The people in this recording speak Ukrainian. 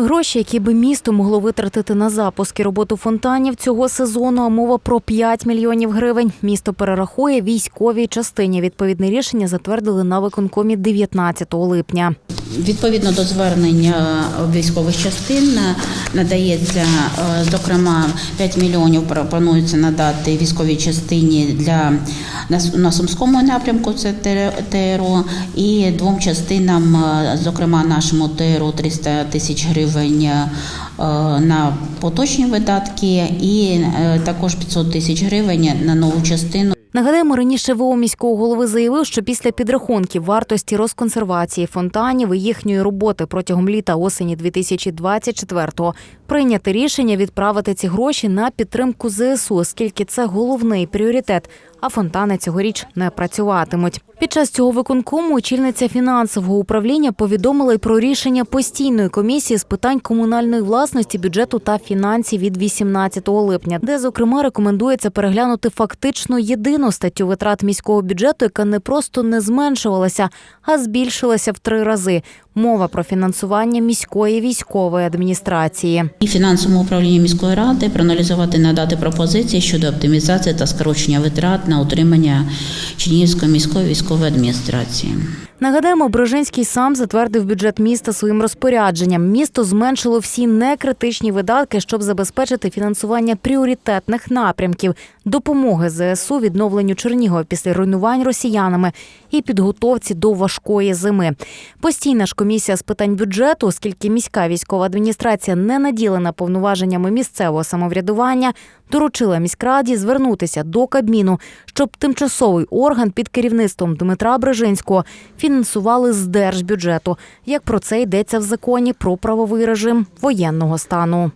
Гроші, які би місто могло витратити на запуск і роботу фонтанів цього сезону, а мова про 5 мільйонів гривень. Місто перерахує військовій частині. Відповідне рішення затвердили на виконкомі 19 липня. Відповідно до звернення військових частин надається, е, зокрема, 5 мільйонів пропонується надати військовій частині для на Сумському напрямку, це ТР- ТРО, і двом частинам, е, зокрема нашому ТРО 300 тисяч гривень е, на поточні видатки, і е, також 500 тисяч гривень на нову частину. Нагадаємо, раніше ВО міського голови заявив, що після підрахунків вартості розконсервації фонтанів і їхньої роботи протягом літа осені 2024-го прийняти рішення відправити ці гроші на підтримку ЗСУ, оскільки це головний пріоритет. А фонтани цьогоріч не працюватимуть. Під час цього виконкому очільниця фінансового управління повідомила й про рішення постійної комісії з питань комунальної власності, бюджету та фінансів від 18 липня, де зокрема рекомендується переглянути фактично єдину статтю витрат міського бюджету, яка не просто не зменшувалася, а збільшилася в три рази. Мова про фінансування міської військової адміністрації. І фінансовому управлінню міської ради проаналізувати надати пропозиції щодо оптимізації та скорочення витрат на утримання Чернігівської міської військової адміністрації. Нагадаємо, Брожинський сам затвердив бюджет міста своїм розпорядженням. Місто зменшило всі некритичні видатки, щоб забезпечити фінансування пріоритетних напрямків, допомоги ЗСУ відновленню Чернігова після руйнувань росіянами і підготовці до важкої зими. Постійна ж комісія з питань бюджету, оскільки міська військова адміністрація не наділена повноваженнями місцевого самоврядування, доручила міськраді звернутися до Кабміну, щоб тимчасовий орган під керівництвом Дмитра Брежинського фінансували з держбюджету, як про це йдеться в законі про правовий режим воєнного стану.